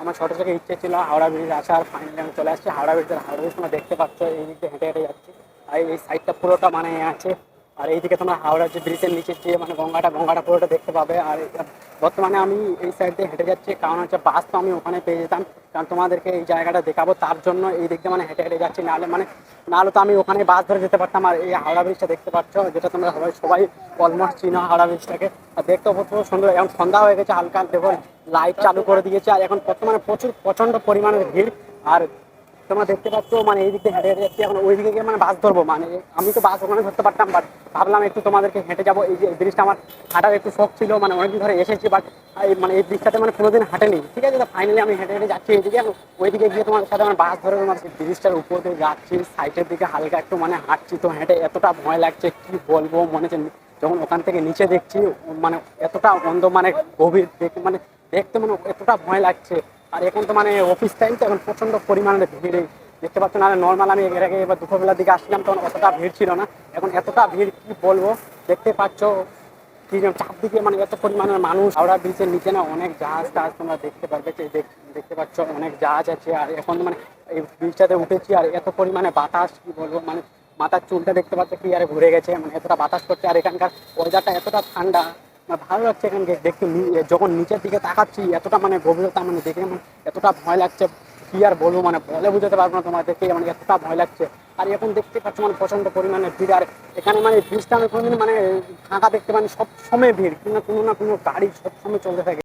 আমার ছোটো থেকে ইচ্ছে ছিল হাওড়া ব্রিজ আসার ফাইনালি আমি চলে আসছি। হাওড়া ব্রিজের হাওড়া ব্রিজ তোমরা দেখতে পাচ্ছ, এই দিক হেঁটে হেঁটে যাচ্ছি। আর এই সাইডটা পুরোটা মানে আছে। আর এইদিকে তোমরা হাওড়া যে ব্রিজের নিচে যে মানে গঙ্গাটা গঙ্গাটা পুরোটা দেখতে পাবে। আর বর্তমানে আমি এই সাইড দিয়ে হেঁটে যাচ্ছি। কারণ হচ্ছে বাস তো আমি ওখানে পেয়ে যেতাম। কারণ তোমাদেরকে এই জায়গাটা দেখাবো তার জন্য এই দিক দিয়ে মানে হেঁটে হেঁটে যাচ্ছি। নাহলে মানে নাহলে তো আমি ওখানে বাস ধরে যেতে পারতাম। আর এই হাওড়া ব্রিজটা দেখতে পাচ্ছ, যেটা তোমরা সবাই সবাই অলমোস্ট চিনো হাওড়া ব্রিজটাকে আর দেখতেও প্রচুর সুন্দর। এখন সন্ধ্যা হয়ে গেছে, হালকা দেখো লাইট চালু করে দিয়েছে। আর এখন বর্তমানে প্রচুর, প্রচণ্ড পরিমাণের ভিড়। আর তোমরা দেখতে পাচ্ছ মানে এই দিক দিয়ে হেঁটে হেঁটে এখন ওই দিকে গিয়ে মানে বাস ধরবো। মানে আমি তো বাস ওখানে ধরতে পারতাম বাট ভাবলাম একটু তোমাদেরকে হেঁটে যাব। এই যে ব্রিজটা আমার হাঁটার একটু শখ ছিল মানে অনেকদিন ধরে এসেছি বাট মানে এই ব্রিজটাতে মানে কোনোদিন হাঁটেনি। ঠিক আছে ফাইনালি আমি হেঁটে হেঁটে যাচ্ছি এইদিকে। ওইদিকে গিয়ে তোমাদের সাথে মানে বাস ধরে তোমার ব্রিজটার উপর দিয়ে যাচ্ছি। সাইডের দিকে হালকা একটু মানে হাঁটছি, তো হেঁটে এতটা ভয় লাগছে, কি বলব? মনে হচ্ছে যখন ওখান থেকে নিচে দেখছি মানে এতটা অন্ধ মানে গভীর দেখে মানে দেখতে মানে এতটা ভয় লাগছে। আর এখন তো মানে অফিস টাইম তো, এখন প্রচণ্ড পরিমাণে ভিড়। দেখতে পাচ্ছ না নর্মাল আমি এর আগে এবার দুপুরবেলার দিকে আসছিলাম, তখন অতটা ভিড় ছিল না। এখন এতটা ভিড়, কি বলব? দেখতে পাচ্ছ, কি চারদিকে মানে এত পরিমাণের মানুষ। হাওড়া ব্রিজের নিচে না অনেক জাহাজ টাহাজ তোমরা দেখতে পারবে, যে দেখ- দেখতে পাচ্ছ অনেক জাহাজ আছে। আর এখন মানে এই ব্রিজটাতে উঠেছি, আর এত পরিমাণে বাতাস, কি বলব? মানে মাথার চুলটা দেখতে পাচ্ছ, কি আরে ঘুরে গেছে মানে এতটা বাতাস করছে। আর এখানকার ওয়েদারটা এতটা ঠান্ডা। ভালো লাগছে এখানকে দেখতে। যখন নিচের দিকে তাকাচ্ছি, এতটা মানে গভীরতা মানে দেখে মানে এতটা ভয় লাগছে। কি আর বলব মানে বলে বুঝাতে পারব না তোমার দেখে মানে এতটা ভয় লাগছে। আর এখন দেখতে পাচ্ছ মানে প্রচণ্ড পরিমাণে ভিড়। আর এখানে মানে ব্রিজটা আমি কোনোদিন মানে ফাঁকা দেখতে পাই সবসময় ভিড়। কিন্তু কোনো না কোনো গাড়ি সবসময় চলতে থাকে।